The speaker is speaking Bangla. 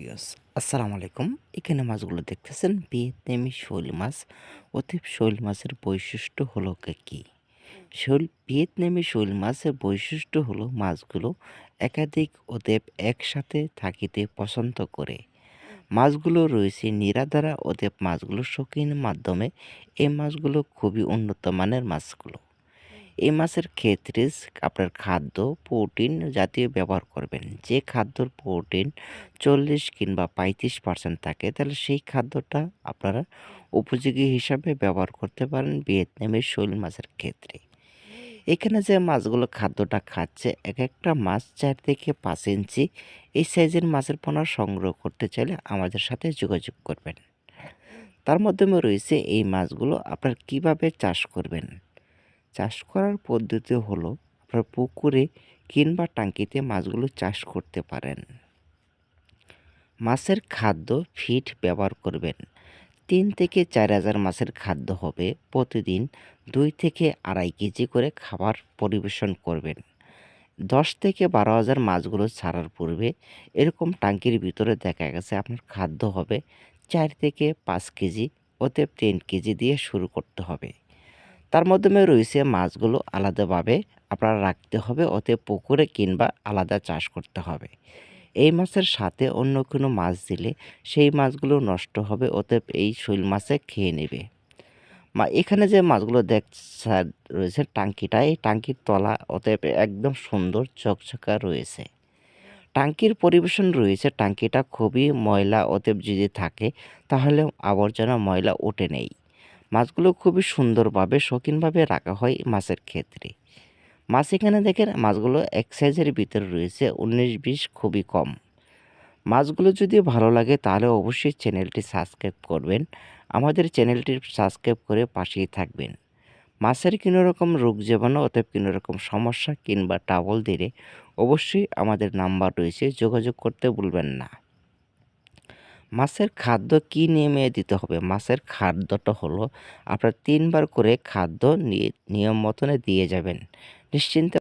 পিয়স আসসালামু আলাইকুম। এখানে মাছগুলো দেখতেছেন, ভিয়েতনামি শৈল মাছ। অতএব শৈল মাছের বৈশিষ্ট্য হলো কে- শৈল, ভিয়েতনামি শৈল মাছের বৈশিষ্ট্য হলো মাছগুলো একাধিক অতএব একসাথে থাকিতে পছন্দ করে। মাছগুলো রয়েছে নিরাধারা অতএব মাছগুলো শৌখিনের মাধ্যমে। এই মাছগুলো খুবই উন্নত মানের মাছগুলো। এই মাছের ক্ষেত্রে আপনার খাদ্য, প্রোটিন জাতীয় ব্যবহার করবেন। যে খাদ্যর প্রোটিন চল্লিশ কিংবা পঁয়ত্রিশ পার্সেন্ট থাকে, তাহলে সেই খাদ্যটা আপনারা উপযোগী হিসাবে ব্যবহার করতে পারেন ভিয়েতনামের শৈল মাছের ক্ষেত্রে। এখানে যে মাছগুলো খাদ্যটা খাচ্ছে, এক একটা মাছ চার থেকে পাঁচ ইঞ্চি। এই সাইজের মাছের পোনা সংগ্রহ করতে চাইলে আমাদের সাথে যোগাযোগ করবেন। তার মাধ্যমে রয়েছে এই মাছগুলো আপনার কীভাবে চাষ করবেন? চাষ করার পদ্ধতি হলো আপনার পুকুরে কিংবা টাঙ্কিতে মাছগুলো চাষ করতে পারেন। মাছের খাদ্য ফিট ব্যবহার করবেন। তিন থেকে চার হাজার মাছের খাদ্য হবে। প্রতিদিন দুই থেকে আড়াই কেজি করে খাবার পরিবেশন করবেন। দশ থেকে বারো হাজার মাছগুলো ছাড়ার পূর্বে এরকম টাঙ্কির ভিতরে দেখা গেছে আপনার খাদ্য হবে চার থেকে পাঁচ কেজি, অতএব তিন কেজি দিয়ে শুরু করতে হবে। তার মাধ্যমে রয়েছে মাছগুলো আলাদাভাবে আপনার রাখতে হবে, অতএব পুকুরে কিংবা আলাদা চাষ করতে হবে। এই মাছের সাথে অন্য কোনো মাছ দিলে সেই মাছগুলো নষ্ট হবে, অতএব এই শৈল মাছে খেয়ে নেবে। মা, এখানে যে মাছগুলো দেখ রয়েছে টাঙ্কিটা এই টাঙ্কির তলা অতএব একদম সুন্দর চকচকা রয়েছে। টাঙ্কির পরিবেশন রয়েছে টাঙ্কিটা খুবই ময়লা, অতএব যদি থাকে তাহলে আবর্জনা ময়লা ওঠে নেই। মাছগুলো খুবই সুন্দরভাবে, শৌখিনভাবে রাখা হয় মাছের ক্ষেত্রে। মাছ এখানে দেখেন, মাছগুলো এক সাইজের ভিতরে রয়েছে, উনিশ বিশ খুবই কম। মাছগুলো যদি ভালো লাগে তাহলে অবশ্যই চ্যানেলটি সাবস্ক্রাইব করবেন। আমাদের চ্যানেলটি সাবস্ক্রাইব করে পাশেই থাকবেন। মাছের কোনো রকম রোগ জীবাণু অতএব কোনো রকম সমস্যা কিংবা টাবল দিলে অবশ্যই আমাদের নাম্বার রয়েছে, যোগাযোগ করতে ভুলবেন না। মাছের খাদ্য কি নিয়মে দিতে হবে? মাছের খাদ্যটা হলো আপনার তিনবার করে খাদ্য নিয়ম মতনে দিয়ে যাবেন। নিশ্চিন্তে